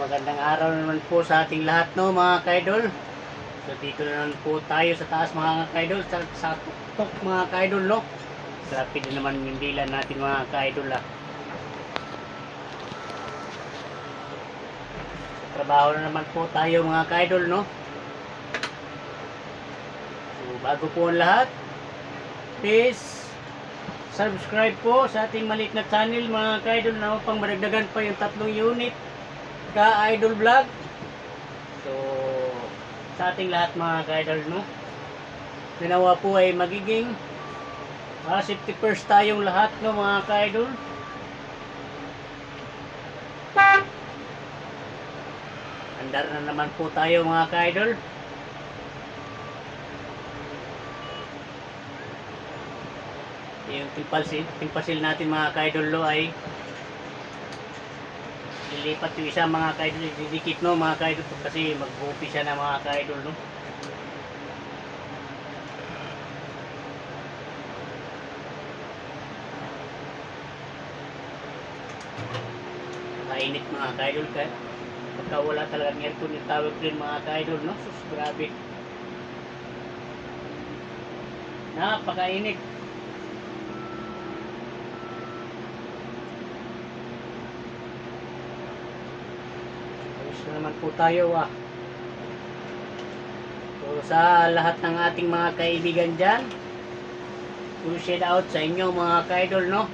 magandang araw naman po sa ating lahat no mga kaidol. So dito na naman po tayo sa taas mga kaidol, sa, sa tuktok mga kaidol no. Sa rapid na naman yung dila natin mga kaidol ah. Sa trabaho na naman po tayo mga kaidol no. So bago po ang lahat, please subscribe po sa ating maliit na channel mga kaidol na upang maragdagan pa yung tatlong unit ka idol vlog. So sa ating lahat mga ka-idol no? Ginawa po ay magiging ah, safety first tayong lahat no mga ka-idol andar na naman po tayo mga ka-idol yung timpasil, timpasil natin mga ka-idol ay lilipat yung isa mga ka-idol didikit no mga ka-idol kasi mag-uupi siya na mga ka-idol no? Mainit mga ka-idol ka. Pagka wala talagang aircon yung tawag din mga ka-idol no? Sus grabe. Napakainit na naman po tayo ah. So sa lahat ng ating mga kaibigan dyan, to shout out sa inyo mga ka-idol no.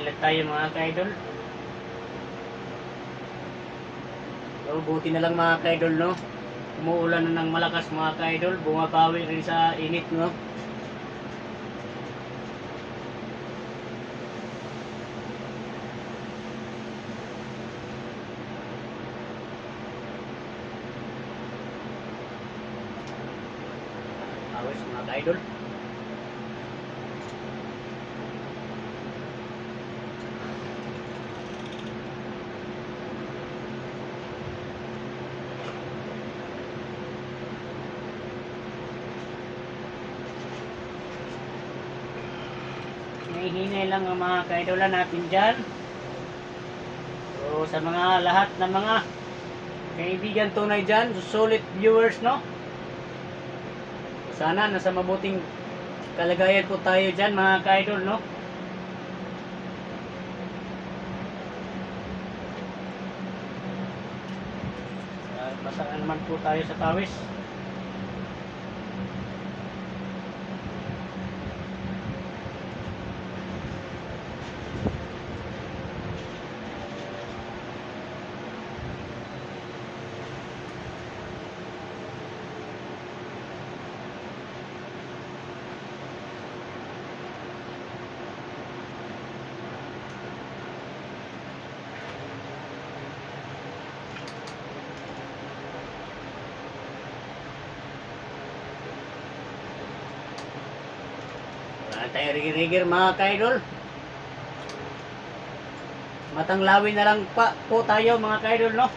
Lang tayo mga ka-idol. So, buti na lang mga ka-idol, no? Umuulan na ng malakas mga ka-idol. Bumabawi rin sa init, no? Awis mga ka-idol. Hinihinay lang ang mga kaidolan natin dyan. So, sa mga lahat ng mga kaibigan tunay dyan, solid viewers, no? Sana nasa mabuting kalagayan po tayo dyan, mga kaidol, no? Basa na naman po tayo sa pawis. Wala tayong rigir-rigir mga kaidol. Matanglawin na lang pa po tayo mga kaidol, no?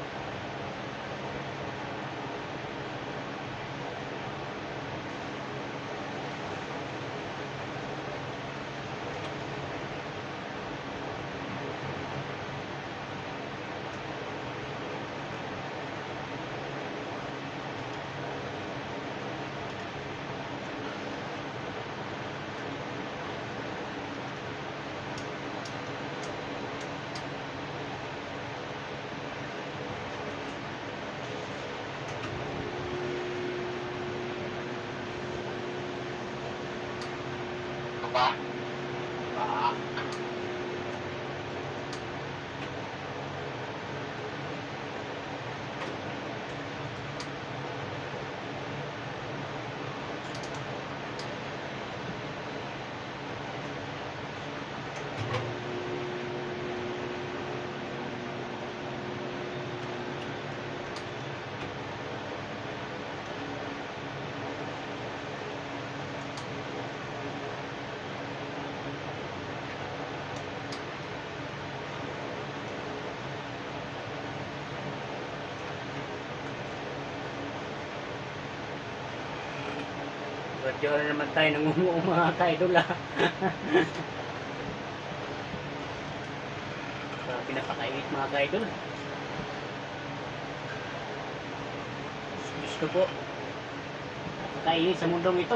pa. Paa. Radyo na naman tayo nangunguong mga ka-idol ah. so, pinapakainit mga ka-idol. Diyos ko po. Napakainit sa mundong ito.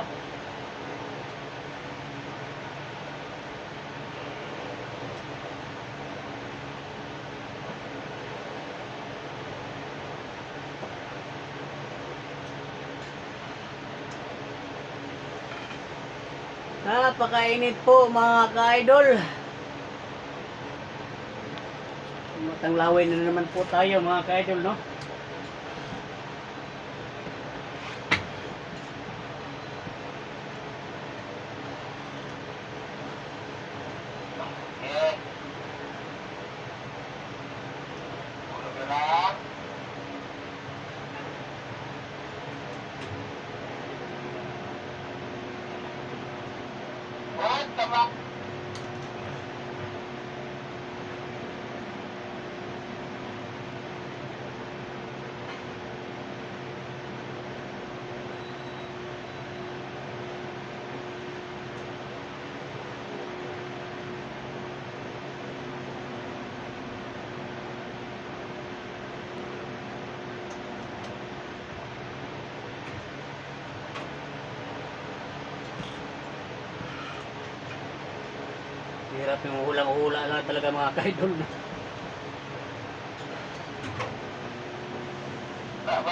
Napakainit po mga ka-idol. Matanglaway na naman po tayo mga ka-idol, no? rock. Hirap yung hulang-hula lang talaga mga ka-idol. no? Grabe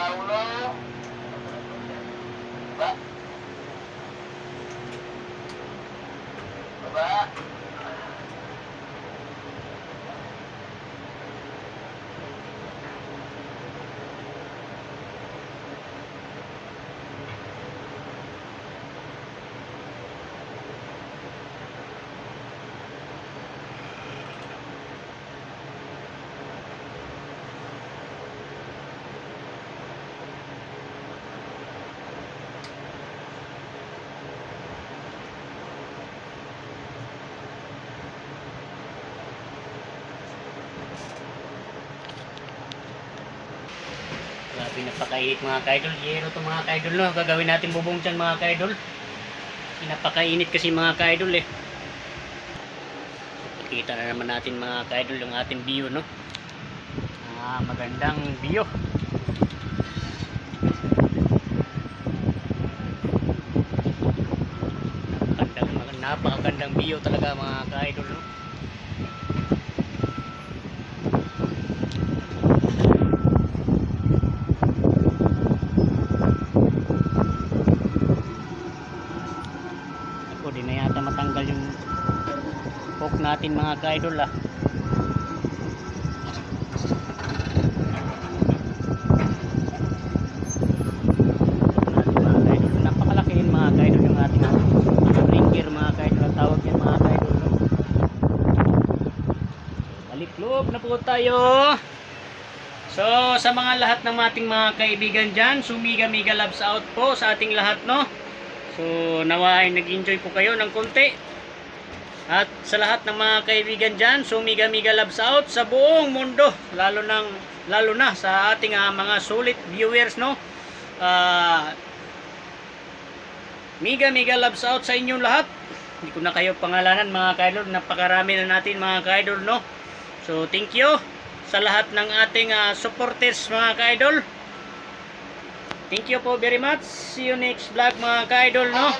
napakainit mga ka-idol. Yero to mga ka-idol no. Gagawin natin bubong dyan mga ka-idol. Napakainit kasi mga ka-idol eh. Pakita na naman natin mga ka-idol yung ating view no. Ah, magandang view. Napakagandang, view talaga mga ka-idol no. Ako di na yata matanggal yung hook natin mga ka-idol ah. Mga ka-idol, Napakalaki yun mga ka-idol yung ating ringer mga ka-idol ang tawag yan mga ka-idol. no? Balik loob na po tayo. So, sa mga lahat ng ating mga kaibigan dyan, sumiga-miga loves out po sa ating lahat, no? So, nawa ay nag-enjoy po kayo ng konti. At sa lahat ng mga kaibigan dyan, sumiga-miga loves out sa buong mundo. Lalo, ng, lalo na sa ating ah, mga sulit viewers, no? Ah... Miga Miga loves out sa inyong lahat. Hindi ko na kayo pangalanan mga kaidol. Napakarami na natin mga kaidol no. So thank you sa lahat ng ating ah, supporters mga kaidol. Thank you po very much. See you next vlog mga kaidol no.